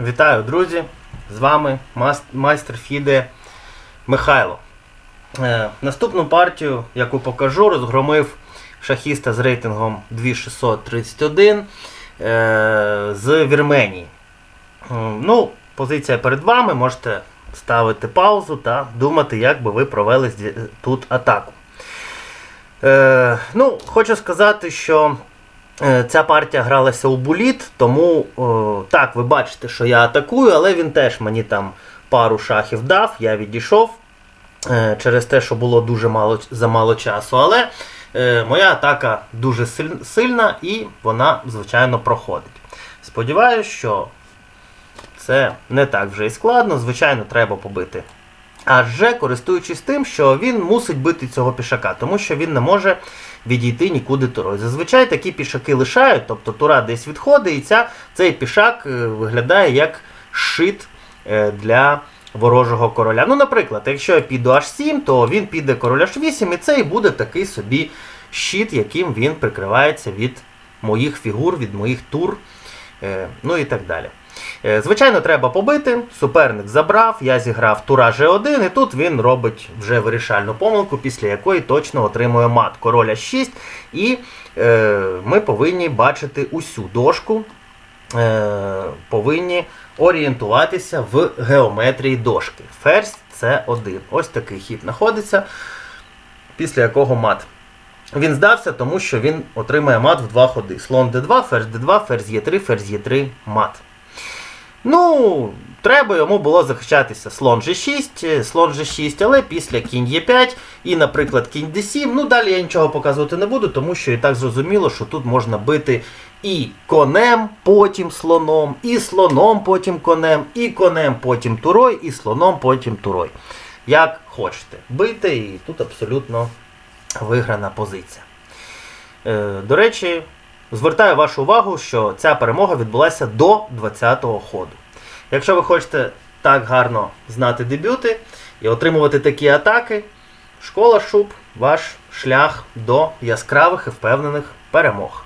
Вітаю, друзі! З вами майстер Фіде Михайло. Е, наступну партію, яку покажу, розгромив шахіста з рейтингом 2631 е, з Вірменії. Ну, позиція перед вами, можете ставити паузу та думати, як би ви провели тут атаку. Е, ну, хочу сказати, що Ця партія гралася у буліт, тому о, так, ви бачите, що я атакую, але він теж мені там пару шахів дав, я відійшов е, через те, що було дуже мало, замало часу. Але е, моя атака дуже сильна і вона, звичайно, проходить. Сподіваюсь, що це не так вже і складно. Звичайно, треба побити. Адже користуючись тим, що він мусить бити цього пішака, тому що він не може відійти нікуди турою. Зазвичай такі пішаки лишають, тобто тура десь відходить, і ця, цей пішак е, виглядає як шит е, для ворожого короля. Ну, наприклад, якщо я піду H7, то він піде король H8, і це і буде такий собі щит, яким він прикривається від моїх фігур, від моїх тур, ну і так далі. Е, Звичайно, треба побити. Суперник забрав, я зіграв тура G1, і тут він робить вже вирішальну помилку, після якої точно отримує мат короля 6. І е, ми повинні бачити усю дошку, е, повинні орієнтуватися в геометрії дошки. Ферзь це 1 Ось такий хід знаходиться, після якого мат. Він здався, тому що він отримає мат в два ходи. Слон d2, ферзь d2, ферзь e3, ферзь e3, мат. Ну, треба йому було захищатися слон G6, слон G6, але після кінь Е5 і, наприклад, кінь D7. Ну, далі я нічого показувати не буду, тому що і так зрозуміло, що тут можна бити і конем, потім слоном, і слоном, потім конем, і конем, потім турой, і слоном, потім турой. Як хочете. Бити, і тут абсолютно виграна позиція. Е, до речі, звертаю вашу увагу, що ця перемога відбулася до 20-го ходу. Якщо ви хочете так гарно знати дебюти і отримувати такі атаки, школа Шуб ваш шлях до яскравих і впевнених перемог.